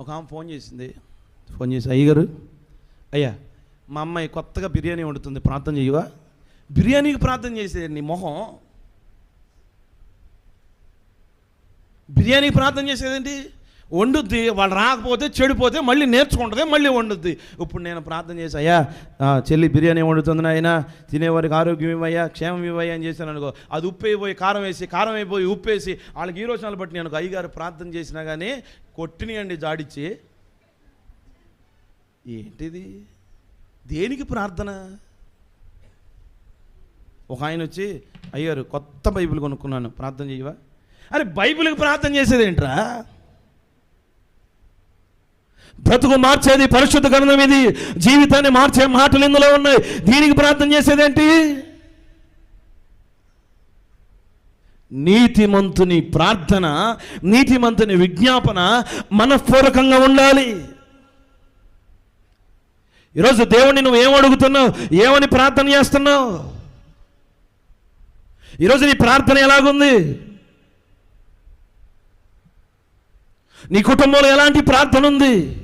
ఒక ఆమె ఫోన్ చేసింది. ఫోన్ చేసి అయ్యగారు అయ్యా మా అమ్మాయి కొత్తగా బిర్యానీ వండుతుంది ప్రార్థన చేయవా? బిర్యానీకి ప్రార్థన చేసేది నీ మొహం. బిర్యానీకి ప్రార్థన చేసేదేంటి? వండుద్ది వాళ్ళు రాకపోతే చెడిపోతే మళ్ళీ నేర్చుకుంటుంది మళ్ళీ వండుద్ది. ఇప్పుడు నేను ప్రార్థన చేసి అయ్యా చెల్లి బిర్యానీ వండుతుంది నాయన తినేవారికి ఆరోగ్యం ఇవ్వయ్యా క్షేమం ఇవ్వయ్యా అని చేశాను అనుకో అది ఉప్పు అయిపోయి కారం వేసి కారం అయిపోయి ఉప్పు వేసి వాళ్ళకి ఈ రోజునాలు బట్టి నేను అయ్యగారు ప్రార్థన చేసినా కానీ కొట్టినయండి జాడిచ్చి. ఏంటిది? దేనికి ప్రార్థన? ఒక ఆయన వచ్చి అయ్యారు కొత్త బైబిల్ కొనుక్కున్నాను ప్రార్థన చేయవా? అరే బైబిల్కి ప్రార్థన చేసేది ఏంట్రా బ్రతుకు మార్చేది పరిశుద్ధ గ్రంథం ఇది. జీవితాన్ని మార్చే మాటలు ఇందులో ఉన్నాయి. దీనికి ప్రార్థన చేసేదేంటి? నీతిమంతుని ప్రార్థన నీతిమంతుని విజ్ఞాపన మనఃపూర్వకంగా ఉండాలి. ఈరోజు దేవుణ్ణి నువ్వు ఏమడుగుతున్నావు ఏమని ప్రార్థన చేస్తున్నావు? ఈరోజు నీ ప్రార్థన ఎలాగుంది? నీ కుటుంబంలో ఎలాంటి ప్రార్థన ఉంది?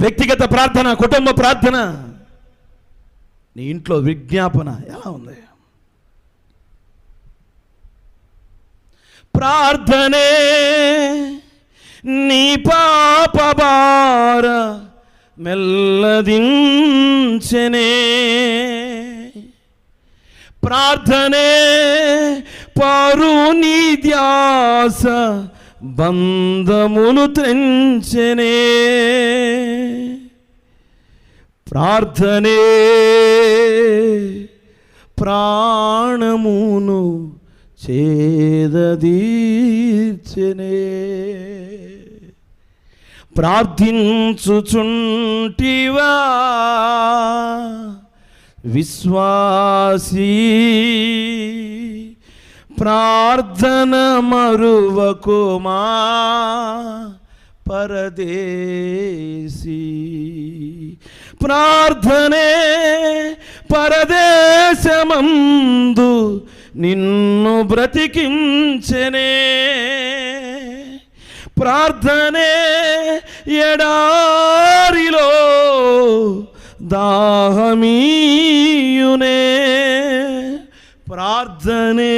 వ్యక్తిగత ప్రార్థన కుటుంబ ప్రార్థన. నీ ఇంట్లో విజ్ఞాపన ఎలా ఉంది? ప్రార్థనే నీ పాపబార మెల్లదించనే. ప్రార్థనే పరుని ధ్యాస బంధములు తెంచనే ప్రార్థనే. ప్రాణమును చేదీర్చనే ప్రార్థించుచుంటివా. విశ్వాసీ. ప్రార్థన మరువకుమా పరదేశీ. ప్రార్థనే పరదేశమందు నిన్ను బ్రతికించనే. ప్రార్థనే ఎడారిలో దాహమీ ప్రార్థనే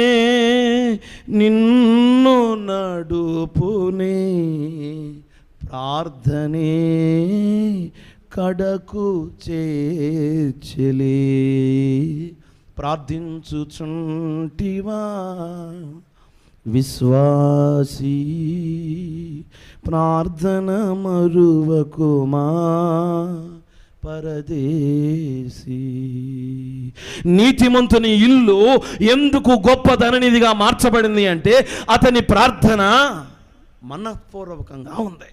నిన్ను నడుపునే ప్రార్థనే కడకు చేర్చలే. ప్రార్థించుచుంటివా విశ్వాసీ ప్రార్థన మరువకుమా పరదేశీ. నీతిమంతుని ఇల్లు ఎందుకు గొప్పదననిదిగా మార్చబడింది అంటే అతని ప్రార్థన మనఃపూర్వకంగా ఉంది.